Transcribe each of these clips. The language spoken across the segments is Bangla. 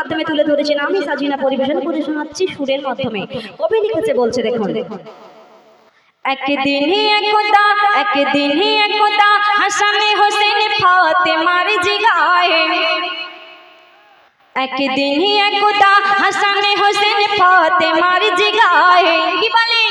মাধ্যমে তুলে ধরেছেন আমি সাজিনা পরিবেশন। করে শোনাচ্ছি সুরের মাধ্যমে। কবি লিখেছে বলছে, দেখুন। একদিন একদা একদিন একদা হাসানে হোসেন ফাতেমার জিগায়। একদিন একদা হাসানে হোসেন ফাতেমার জিগায়। কি বলে?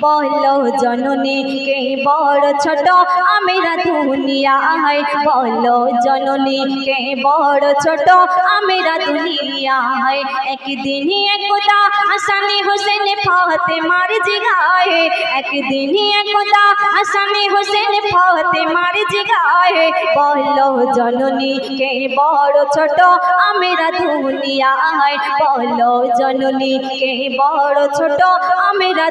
বলো জননী, কে বড় ছোট? আমেরা দুনিয়ায় বলো জননী, কে বড় ছোট? আমেরা দুনিয়ায় একদিন একদা হাসানে হোসেন ফাতেমার জিগায়। একদিন একদা হাসানে হোসেন ফাতেমার জিগায়। বলো জননী, কে বড় ছোট? আমেরা দুনিয়ায় বলো জননী, কে বড় ছোট? আমেরা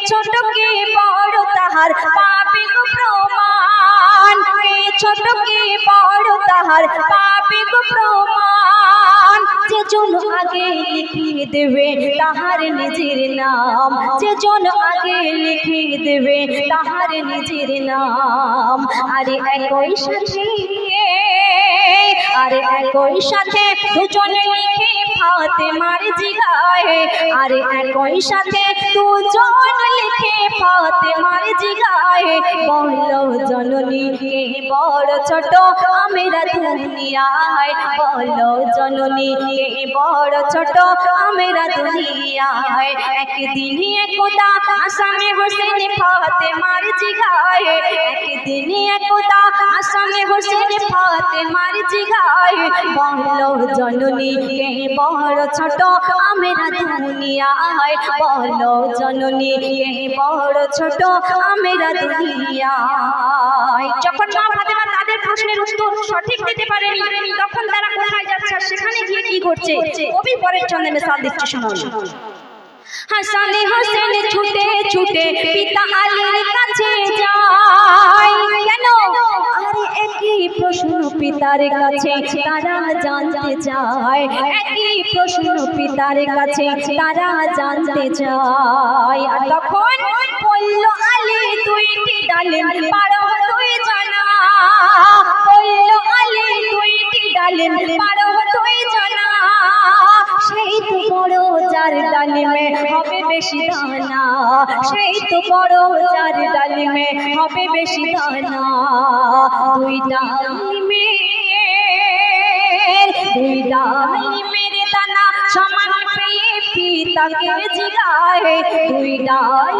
ছোট কে বড় তাহার গো প্রমাণ। কে ছোট কে বড় তাহার গো প্রমাণ। যে জন আগে লিখে দেবে তাহার নিজের নাম। যে জন আগে লিখে দেবে তাহার নিজের নাম। আরে একই সাথে, আরে একই সাথে দুজনে ফাতে মার জিগায় আরে একই সাথে দুজন লিখে ফাতে মার জিগায় বলো জননী, কে বড় ছোট আমেরা দুনিয়ায়? বলো জননী, কে বড় ছোট আমেরা দুনিয়ায়? একদিন একদা আসামে হোসেন ফাতে মার জিগায় একদিন একদা আসামে হোসেন ফাতে মার জিগায়। বলো জননী কে বড় ছোট আমেরা দুনিয়ায়। বলো জননী কে বড় ছোট আমেরা দুনিয়ায়। যখন মা ফাতেমা তাদের প্রশ্নের উত্তর সঠিক দিতে পারেনি, তখন তারা কোথায় যাচ্ছে সেখানে গিয়ে কি ঘটছে? কবি পরের চন্দ্রে মিসাল দিচ্ছে শুনুন। হাসানে হোসেন ছুটে ছুটে পিতা আলীর কাছে পিতার কাছে তারা জানতে চায়। একই প্রশ্ন পিতার কাছে তারা জানতে চায়। আর তখন বলল, আলী দুইটি ডালেন পারো তুই জানা। বলল, আলী দুইটি ডালেন পারো তুই সেই তো বড় যার ডালিমে হবে বেশি দানা। সেই তো বড় যার ডালিমে হবে বেশি দানা। দুই ডালিমে দুই ডালিমের দানা সমান পেয়ে পিতাকে জিগায়। দুই ডালিমের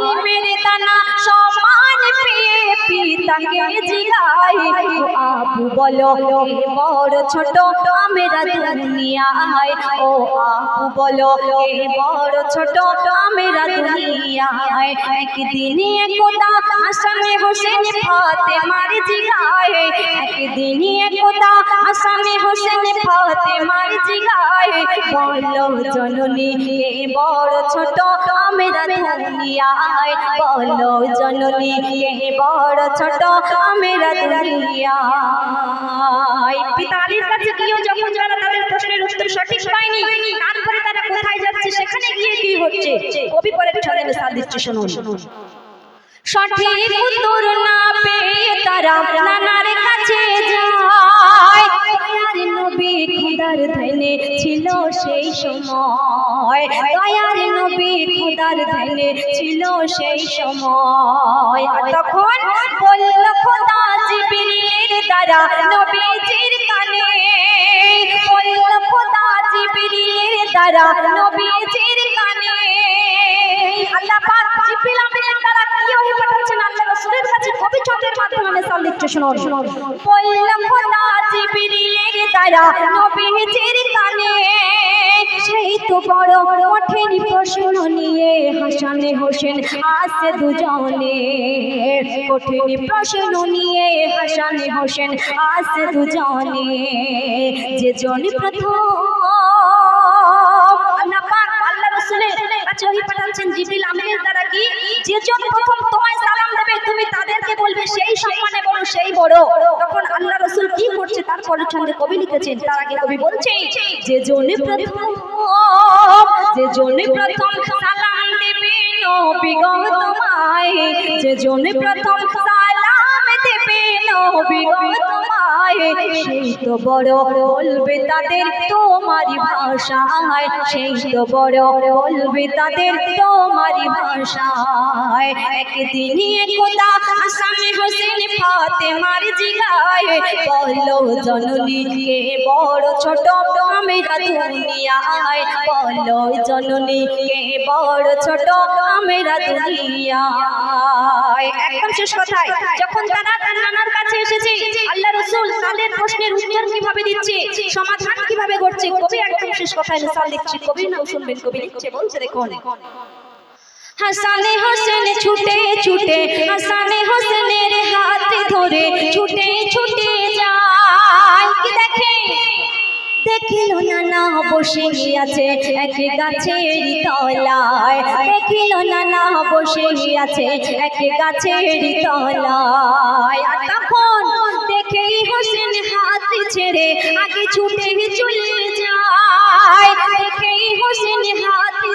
পিতাকে জিগায় ও আবু বলো, এ বড় ছোট আমেরা দুনিয়ায়, ও আবু বলো, এ বড় ছোট আমেরা দুনিয়ায়, একদিন একদা আসামে হোসেন হোসেন ফাতেমার জিগায় বলো জননী বড় ছোট আমেরা দুনিয়ায় বলো জননী এ বড় ছোট আমেরা দুনিয়ায়? পিতালির কাছে গিয়েও যখন যারা তাদের প্রশ্নের উত্তর সঠিক পায়নি তারপরে তারা কোথায় যাচ্ছে সেখানে গিয়ে কি হচ্ছে? কবি পরের ছলে মিসাল দিচ্ছে শুনুন। সঠিক উত্তর না পেয়ে তারা নানার কাছে যায়। নবী খুদার ধানে ছিল সেই সময়। দয়ার নবী খুদার ধানে ছিল সেই সময়। তখন বলল, খোদা দ্বারা নবীজির কানে। বলল, খোদা দ্বারা নবীজির কানে। আল্লাহ পাক আমিনের দ্বারা কি পাঠাচ্ছেন রাসূলের কবি চন্দ্রের মাধ্যমে মিসাল দিচ্ছে শুনুন বলল খোদা জিবরিলের দ্বারা নবীজির কানে। সেই তো বড় কঠিন প্রশ্ন নিয়ে হাসানে হোসেন আসে দুজনে। কঠিন প্রশ্ন নিয়ে হাসানে হোসেন আসে দুজনে। যে জন প্রথম আল্লাহ পাক, আল্লাহ কাছে ওহি পাঠাচ্ছেন জিবরিল আমিনের দ্বারা কি? যেজন প্রথম তোমায় সালাম দেবে, তুমি তাদেরকে বলবে, সেই সম্মানে বড় সেই বড়। তখন আল্লাহ রাসূল কি করছে? তার পরের ছন্দে কবি লিখেছেন, তার আগে কবি বলছে, যে জনে প্রথম, যে জনে প্রথম সালাম দেবে নবীগণ তোমায়, যে জনে প্রথম সালাম দেবে নবীগণ তোমায়। তো বড় বলবে তাদের তোমারই ভাষায়। সেই বড় ভাষায়। ছোট আমেরা দুনিয়ায়? বলো জননী, কে বড় ছোট আমেরা দুনিয়ায়? একদম শেষ কথায়, যখন তার নানার কাছে এসেছে, আল্লাহ রসুল তাদের প্রশ্নের উত্তর কীভাবে দিচ্ছে? সমাধান কীভাবে করছে কবি একদম শেষ কথায় মিসাল দিচ্ছে কবির নাম শুনবেন, কবি লিখছে, বলছে, দেখুন। হাসানে হোসেন ছুটে ছুটে, হাসানে হোসেনের হাত ধরে ছুটে ছুটে যায়। কি দেখে? দেখিল না না বসে আছে এক গাছের তলায়। দেখিল না না বসে আছে এক গাছের তলায়। ছুটে চলে যায়। দেখেই হোসেন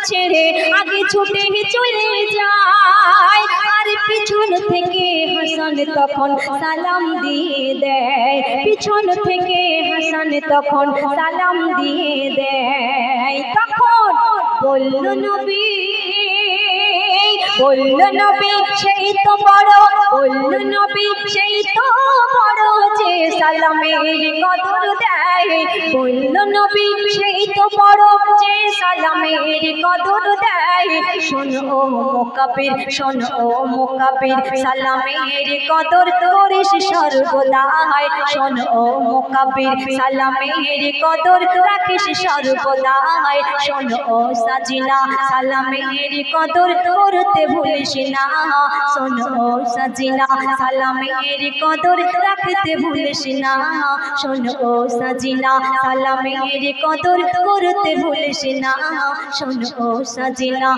ছেড়ে আগে ছুটে চলে যায়। আর পিছন থেকে হাসান তখন সালাম দিয়ে দেয়। পিছন থেকে হাসান তখন সালাম দিয়ে দেয়। তখন বলল, নবী বলল, নবী, সেই তো বড় বলল নবী সেই তো যে সালামের কদর দেয়। শোনো ও মোকাবির শোনো ও মোকাবির সালামের কদর করিস সর্বদাই। শোনো ও মোকাবির সালামের কদর রাখিস সর্বদাই। শোনো ও সাজিনা, সালামের কদর করতে ভুলিস না। শোনো ও সাজিনা, সালামের কদর রাখতে ভুলিস না। শোনো ও সাজিনা, সালামের কদর করতে ভুলিস না। শোনো সাজিলা